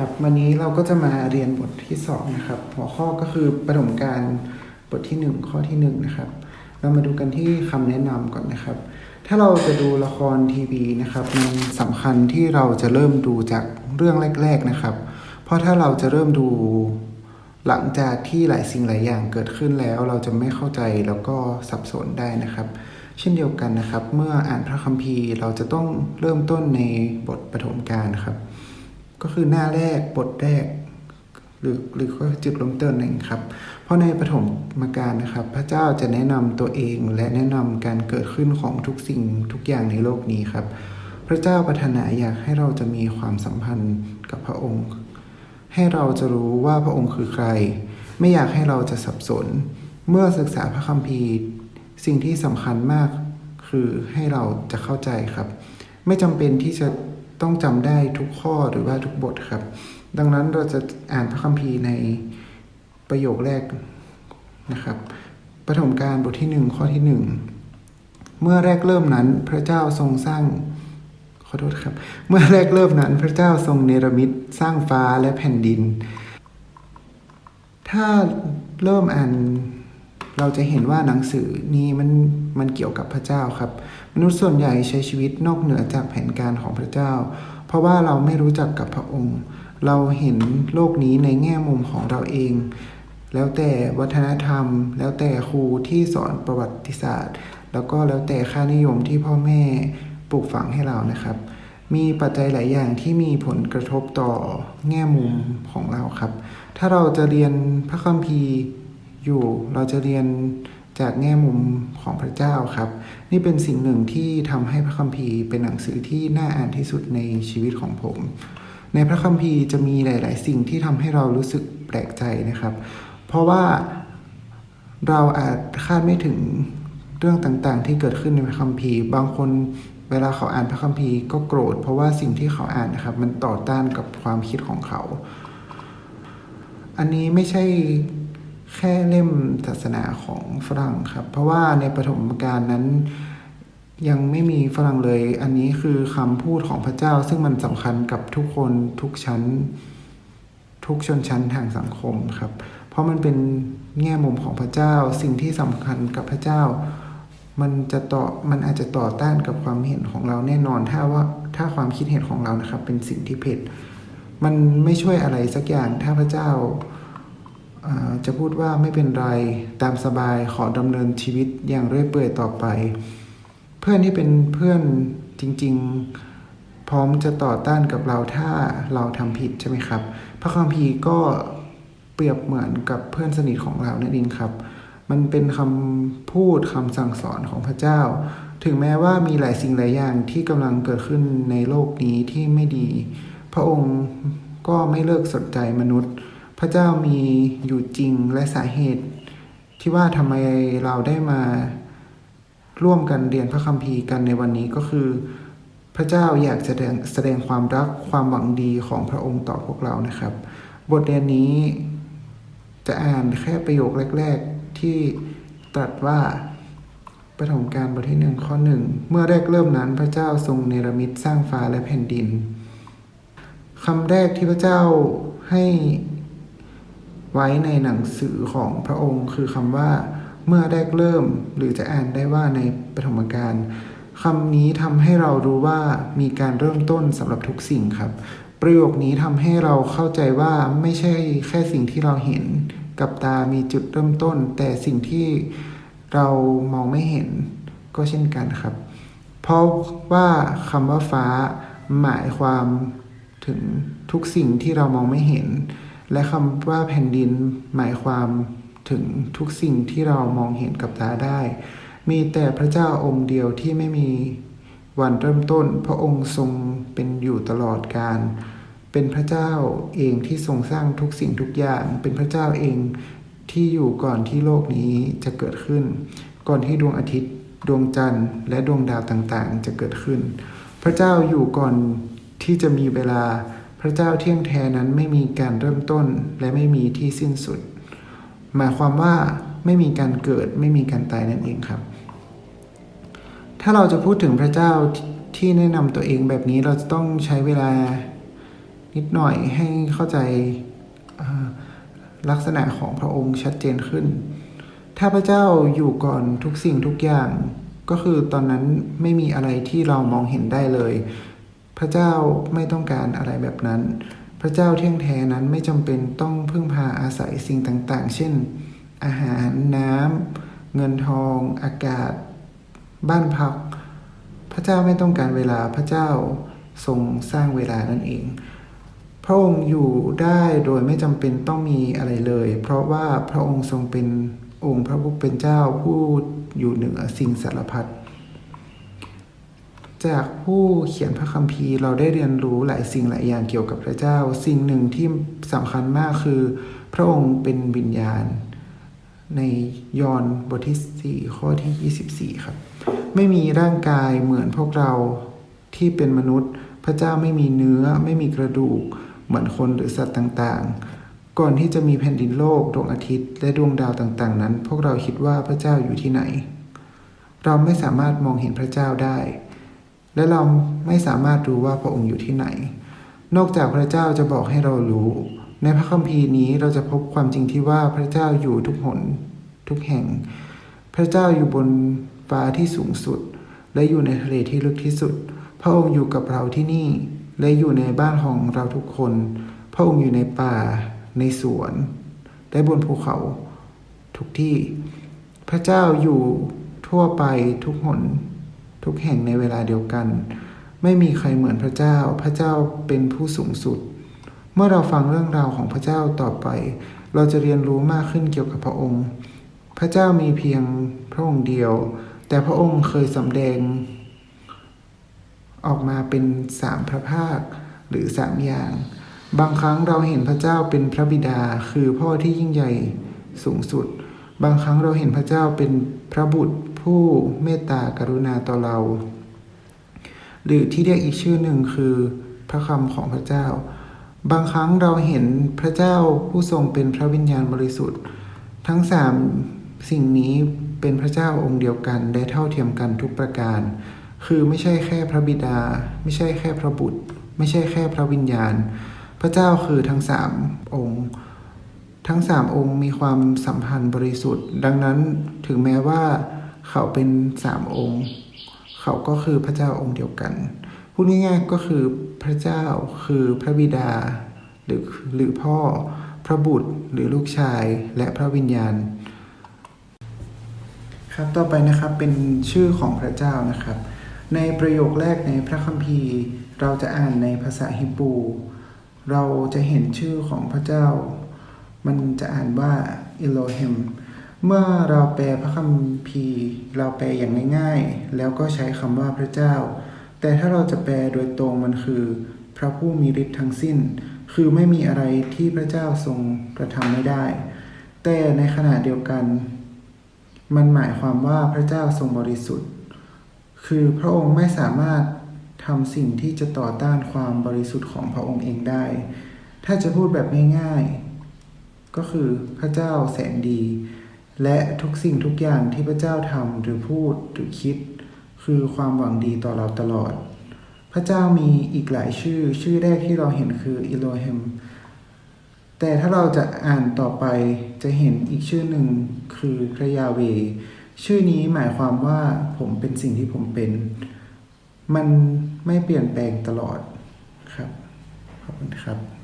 ครับวันนี้เราก็จะมาเรียนบทที่สองนะครับหัวข้อก็คือปฐมการบทที่หนึ่งข้อที่หนึ่งนะครับเรามาดูกันที่คำแนะนำก่อนนะครับ ถ้าเราจะดูละครทีวีนะครับมันสำคัญที่เราจะเริ่มดูจากเรื่องแรก ๆนะครับ เพราะถ้าเราจะเริ่มดูหลังจากที่หลายสิ่งหลายอย่างเกิดขึ้นแล้ว เราจะไม่เข้าใจแล้วก็สับสนได้นะครับ เช่นเดียวกันนะครับ เมื่ออ่านพระคัมภีร์เราจะต้องเริ่มต้นในบทปฐมกาลครับ ก็คือหน้าแรกบทแรก หรือหรือก็จุดเริ่มต้นหนึ่งครับ เพราะในปฐมมาการนะครับ พระเจ้าจะแนะนำตัวเองและแนะนำการเกิดขึ้นของทุกสิ่งทุกอย่างในโลกนี้ครับ พระเจ้าปรารถนาอยากให้เราจะมีความสัมพันธ์กับพระองค์ ให้เราจะรู้ว่าพระองค์คือใคร ไม่อยากให้เราจะสับสน เมื่อศึกษาพระคัมภีร์ สิ่งที่สำคัญมากคือให้เราจะเข้าใจครับ ไม่จำเป็นที่จะ ต้องจำได้ทุกข้อหรือว่าทุกบทครับ ดังนั้นเราจะอ่านพระคัมภีร์ในประโยคแรกนะครับปฐมกาลบทที่หนึ่งข้อที่หนึ่งเมื่อแรกเริ่มนั้นพระเจ้าทรงสร้างขอโทษครับ เมื่อแรกเริ่มนั้น พระเจ้าทรงเนรมิตสร้างฟ้าและแผ่นดิน ถ้าเริ่มอ่าน เราจะเห็นว่าหนังสือนี้มันมันเกี่ยวกับพระเจ้าครับ มนุษย์ส่วนใหญ่ใช้ชีวิตนอกเหนือจากแผนการของพระเจ้า เพราะว่าเราไม่รู้จักกับพระองค์ เราเห็นโลกนี้ในแง่มุมของเราเอง แล้วแต่วัฒนธรรม แล้วแต่ครูที่สอนประวัติศาสตร์ แล้วก็แล้วแต่ค่านิยมที่พ่อแม่ปลูกฝังให้เรานะครับมีปัจจัยหลายอย่างที่มีผลกระทบต่อแง่มุมของเราครับ ถ้าเราจะเรียนพระคัมภีร์ อยู่เราจะเรียนจากแง่มุมของพระเจ้าครับ นี่เป็นสิ่งหนึ่งที่ทำให้พระคัมภีร์เป็นหนังสือที่น่าอ่านที่สุดในชีวิตของผม ในพระคัมภีร์จะมีหลาย ๆ สิ่งที่ทำให้เรารู้สึกแปลกใจนะครับ เพราะว่าเราอาจคาดไม่ถึงเรื่องต่างๆ ที่เกิดขึ้นในพระคัมภีร์ บางคนเวลาเขาอ่านพระคัมภีร์ก็โกรธ เพราะว่าสิ่งที่เขาอ่านนะครับ มันต่อต้านกับความคิดของเขา อันนี้ไม่ใช่ แค่เล่มศาสนาของฝรั่งครับ เพราะว่าในปฐมกาลนั้นยังไม่มีฝรั่งเลย อันนี้คือคำพูดของพระเจ้า ซึ่งมันสำคัญกับทุกคนทุกชั้น ทุกชนชั้นทางสังคมครับ เพราะมันเป็นแง่มุมของพระเจ้า สิ่งที่สำคัญกับพระเจ้า มันจะต่อมันอาจจะต่อต้านกับความเห็นของเราแน่นอน ถ้าว่าถ้าความคิดเห็นของเรานะครับ เป็นสิ่งที่ผิด มันไม่ช่วยอะไรสักอย่างถ้าพระเจ้า จะพูดว่าไม่เป็นไรตามสบายขอดำเนินชีวิตอย่างเรื่อยเปื่อยต่อไป เพื่อนที่เป็นเพื่อนจริง ๆ พร้อมจะต่อต้านกับเราถ้าเราทำผิดใช่ไหมครับ พระคัมภีร์ก็เปรียบเหมือนกับเพื่อนสนิทของเรานั่นเองครับ มันเป็นคำพูดคำสั่งสอนของพระเจ้า ถึงแม้ว่ามีหลายสิ่งหลายอย่างที่กำลังเกิดขึ้นในโลกนี้ที่ไม่ดี พระองค์ก็ไม่เลิกสนใจมนุษย์ พระเจ้ามีอยู่จริงและสาเหตุ ที่ว่าทำไมเราได้มาร่วมกันเรียนพระคัมภีร์กันในวันนี้ก็คือ พระเจ้าอยากแสดงแสดงความรักความหวังดีของพระองค์ต่อพวกเรานะครับ บทเรียนนี้จะอ่านแค่ประโยคแรก ๆ ที่ตรัสว่าปฐมกาลบทที่หนึ่งข้อหนึ่งเมื่อแรกเริ่มนั้นพระเจ้าทรงเนรมิตสร้างฟ้าและแผ่นดินคำแรกที่พระเจ้าให้ ไว้ในหนังสือของพระองค์ คือคำว่า เมื่อแรกเริ่ม หรือจะอ่านได้ว่าในปฐมกาลคำนี้ทำให้เรารู้ว่ามีการเริ่มต้นสำหรับทุกสิ่งครับ ประโยคนี้ทำให้เราเข้าใจว่าไม่ใช่แค่สิ่งที่เราเห็น กับตามีจุดเริ่มต้น แต่สิ่งที่เรามองไม่เห็นก็เช่นกันครับ เพราะว่าคำว่าฟ้าหมายความถึงทุกสิ่งที่เรามองไม่เห็น และคำว่าแผ่นดินหมายความถึงทุกสิ่งที่เรามองเห็นกับตาได้ มีแต่พระเจ้าองค์เดียวที่ไม่มีวันเริ่มต้น พระองค์ทรงเป็นอยู่ตลอดกาลเป็นพระเจ้าเองที่ทรงสร้างทุกสิ่งทุกอย่าง เป็นพระเจ้าเองที่อยู่ก่อนที่โลกนี้จะเกิดขึ้น ก่อนที่ดวงอาทิตย์ ดวงจันทร์ และดวงดาวต่างๆ จะเกิดขึ้น พระเจ้าอยู่ก่อนที่จะมีเวลา พระเจ้าเที่ยงแท้นั้นไม่มีการเริ่มต้นและไม่มีที่สิ้นสุด หมายความว่าไม่มีการเกิดไม่มีการตายนั่นเองครับ ถ้าเราจะพูดถึงพระเจ้าที่แนะนำตัวเองแบบนี้เราจะต้องใช้เวลานิดหน่อยให้เข้าใจลักษณะของพระองค์ชัดเจนขึ้น ถ้าพระเจ้าอยู่ก่อนทุกสิ่งทุกอย่าง ก็คือตอนนั้นไม่มีอะไรที่เรามองเห็นได้เลย พระเจ้าไม่ต้องการอะไรแบบนั้น พระเจ้าเที่ยงแท้นั้นไม่จำเป็นต้องพึ่งพาอาศัยสิ่งต่างๆ เช่น อาหารน้ำเงินทอง อากาศ บ้านพัก พระเจ้าไม่ต้องการเวลาพระเจ้าทรงสร้างเวลานั่นเอง พระองค์อยู่ได้โดยไม่จำเป็นต้องมีอะไรเลย เพราะว่าพระองค์ทรงเป็นองค์พระผู้เป็นเจ้าผู้อยู่เหนือสิ่งสารพัด จากผู้เขียนพระคัมภีร์เราได้เรียนรู้หลายสิ่งหลายอย่างเกี่ยวกับพระเจ้า สิ่งหนึ่งที่สำคัญมากคือ พระองค์เป็นวิญญาณ ในยอห์นบทที่ 4 ข้อที่ 24 ครับ ไม่มีร่างกายเหมือนพวกเราที่เป็นมนุษย์ พระเจ้าไม่มีเนื้อไม่มีกระดูก เหมือนคนหรือสัตว์ต่างๆ ก่อนที่จะมีแผ่นดินโลกดวงอาทิตย์ และดวงดาวต่างๆ นั้น พวกเราคิดว่าพระเจ้าอยู่ที่ไหน เราไม่สามารถมองเห็นพระเจ้าได้ และเราไม่สามารถรู้ว่าพระองค์อยู่ที่ไหน นอกจากพระเจ้าจะบอกให้เรารู้ ในพระคัมภีร์นี้เราจะพบความจริงที่ว่าพระเจ้าอยู่ทุกหนทุกแห่ง พระเจ้าอยู่บนฟ้าที่สูงสุด และอยู่ในทะเลที่ลึกที่สุด พระองค์อยู่กับเราที่นี่ และอยู่ในบ้านของเราทุกคน พระองค์อยู่ในป่า ในสวน และบนภูเขาทุกที่ พระเจ้าอยู่ทั่วไปทุกหน ทุกแห่งในเวลาเดียวกัน ไม่มีใครเหมือนพระเจ้า พระเจ้าเป็นผู้สูงสุด เมื่อเราฟังเรื่องราวของพระเจ้าต่อไป เราจะเรียนรู้มากขึ้นเกี่ยวกับพระองค์ พระเจ้ามีเพียงพระองค์เดียว แต่พระองค์เคยสำแดง ออกมาเป็นสามพระภาคหรือสามอย่าง บางครั้งเราเห็นพระเจ้าเป็นพระบิดาคือพ่อที่ยิ่งใหญ่สูงสุด บางครั้งเราเห็นพระเจ้าเป็นพระบุตร ผู้เมตตากรุณาต่อเรา หรือที่เรียกอีกชื่อหนึ่งคือ พระคำของพระเจ้า บางครั้งเราเห็นพระเจ้าผู้ทรงเป็นพระวิญญาณบริสุทธิ์ ทั้งสามสิ่งนี้เป็นพระเจ้าองค์เดียวกันได้เท่าเทียมกันทุกประการ คือไม่ใช่แค่พระบิดา ไม่ใช่แค่พระบุตร ไม่ใช่แค่พระวิญญาณ พระเจ้าคือทั้งสามองค์ทั้งสามองค์มีความสัมพันธ์บริสุทธิ์ ดังนั้นถึงแม้ว่า เขาเป็นสามองค์ เขาก็คือพระเจ้าองค์เดียวกัน พูดง่ายๆก็คือพระเจ้าคือพระบิดา หรือหรือพ่อพระบุตรหรือลูกชายและพระวิญญาณ ครับต่อไปนะครับเป็นชื่อของพระเจ้านะครับ ในประโยคแรกในพระคัมภีร์ เราจะอ่านในภาษาฮิบรูเราจะเห็นชื่อของพระเจ้า มันจะอ่านว่าอิโลเฮม เมื่อเราแปลพระคัมภีร์เราแปลอย่างง่ายๆ แล้วก็ใช้คำว่าพระเจ้า แต่ถ้าเราจะแปลโดยตรงมันคือ พระผู้มีฤทธิ์ทั้งสิ้น คือไม่มีอะไรที่พระเจ้าทรงกระทำไม่ได้ แต่ในขณะเดียวกัน มันหมายความว่าพระเจ้าทรงบริสุทธิ์ คือพระองค์ไม่สามารถทำสิ่งที่จะต่อต้านความบริสุทธิ์ของพระองค์เองได้ ถ้าจะพูดแบบง่ายๆ ก็คือพระเจ้าแสนดี และทุกสิ่งทุกอย่างที่พระเจ้าทำหรือพูดหรือคิด คือความหวังดีต่อเราตลอด พระเจ้ามีอีกหลายชื่อ ชื่อแรกที่เราเห็นคืออิโลเฮมแต่ถ้าเราจะอ่านต่อไปจะเห็นอีกชื่อหนึ่งคือพระยาเว ชื่อนี้หมายความว่าผมเป็นสิ่งที่ผมเป็น มันไม่เปลี่ยนแปลงตลอดครับ ขอบคุณครับ